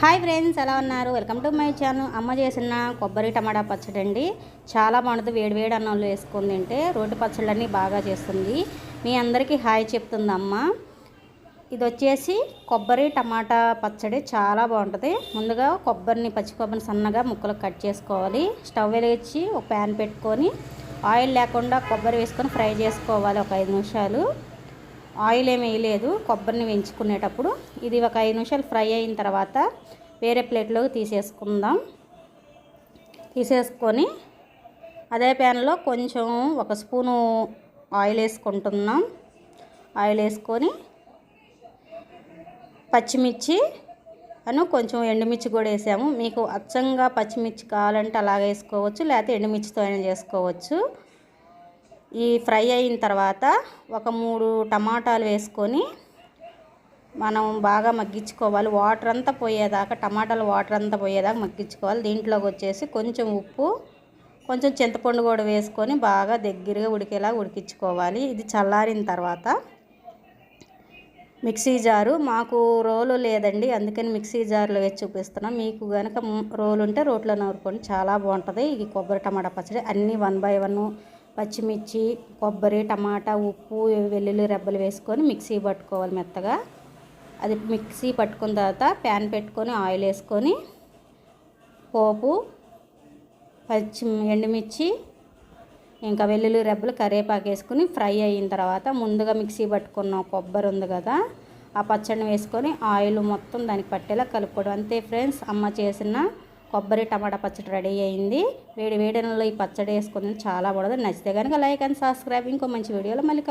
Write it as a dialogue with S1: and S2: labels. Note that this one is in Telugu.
S1: హాయ్ ఫ్రెండ్స్ ఎలా ఉన్నారు? Welcome to my channel. అమ్మ చేసిన కొబ్బరి టమాటా పచ్చడి అండి చాలా బాగుంటుంది. వేడి వేడి అన్నంలో వేసుకొని తింటే రోటి పచ్చళ్ళన్నీ బాగా చేస్తుంది. మీ అందరికీ హాయ్ చెప్తుంది అమ్మ. ఇది వచ్చేసి కొబ్బరి టమాటా పచ్చడి. చాలా బాగుంటుంది. ముందుగా కొబ్బరిని పచ్చి కొబ్బరిని సన్నగా ముక్కలు కట్ చేసుకోవాలి. స్టవ్ వెలిగించి ఒక ప్యాన్ పెట్టుకొని ఆయిల్ లేకుండా కొబ్బరి వేసుకొని ఫ్రై చేసుకోవాలి ఒక ఐదు నిమిషాలు. ఆయిల్ ఏమి వేయలేదు కొబ్బరిని వేయించుకునేటప్పుడు ఇది ఒక ఐదు నిమిషాలు ఫ్రై అయిన తర్వాత వేరే ప్లేట్లోకి తీసేసుకుందాం. తీసేసుకొని అదే ప్యాన్లో కొంచెం ఒక స్పూను ఆయిల్ వేసుకుంటున్నాం. ఆయిల్ వేసుకొని పచ్చిమిర్చి అను కొంచెం ఎండుమిర్చి కూడా వేసాము. మీకు అచ్చంగా పచ్చిమిర్చి కావాలంటే అలాగ వేసుకోవచ్చు లేకపోతే ఎండుమిర్చితో అయినా చేసుకోవచ్చు. ఈ ఫ్రై అయిన తర్వాత ఒక మూడు టమాటాలు వేసుకొని మనం బాగా మగ్గించుకోవాలి. వాటర్ అంతా పోయేదాకా టమాటాలు వాటర్ అంతా పోయేదాకా మగ్గించుకోవాలి. దీంట్లోకి వచ్చేసి కొంచెం ఉప్పు కొంచెం చింతపండు కూడా వేసుకొని బాగా దగ్గరగా ఉడికేలా ఉడికించుకోవాలి. ఇది చల్లారిన తర్వాత మిక్సీ జారు. మాకు రోలు లేదండి అందుకని మిక్సీ జారులో వేసి చూపిస్తున్నాం. మీకు కనుక రోలు ఉంటే రోట్లో నూరుకోండి. చాలా బాగుంటుంది. ఇది కొబ్బరి టమాటా పచ్చడి. అన్నీ వన్ బై వన్ పచ్చిమిర్చి కొబ్బరి టమాటా ఉప్పు వెల్లుల్లి రెబ్బలు వేసుకొని మిక్సీ పట్టుకోవాలి మెత్తగా. అది మిక్సీ పట్టుకున్న తర్వాత ప్యాన్ పెట్టుకొని ఆయిల్ వేసుకొని పోపు పచ్చి ఎండుమిర్చి ఇంకా వెల్లుల్లి రెబ్బలు కరివేపాకు వేసుకొని ఫ్రై అయిన తర్వాత ముందుగా మిక్సీ పట్టుకున్న కొబ్బరి ఉంది కదా ఆ పచ్చడిని వేసుకొని ఆయిల్ మొత్తం దానికి పట్టేలా కలుపుకోవడం. అంతే ఫ్రెండ్స్ అమ్మ చేసిన కొబ్బరి టమాటా పచ్చడి రెడీ అయింది. వేడి వేడిలో ఈ పచ్చడి వేసుకుంది చాలా బాగుంది నచ్చితే కనుక లైక్ అండ్ సబ్స్క్రైబ్. ఇంకో మంచి వీడియోలో మళ్ళీ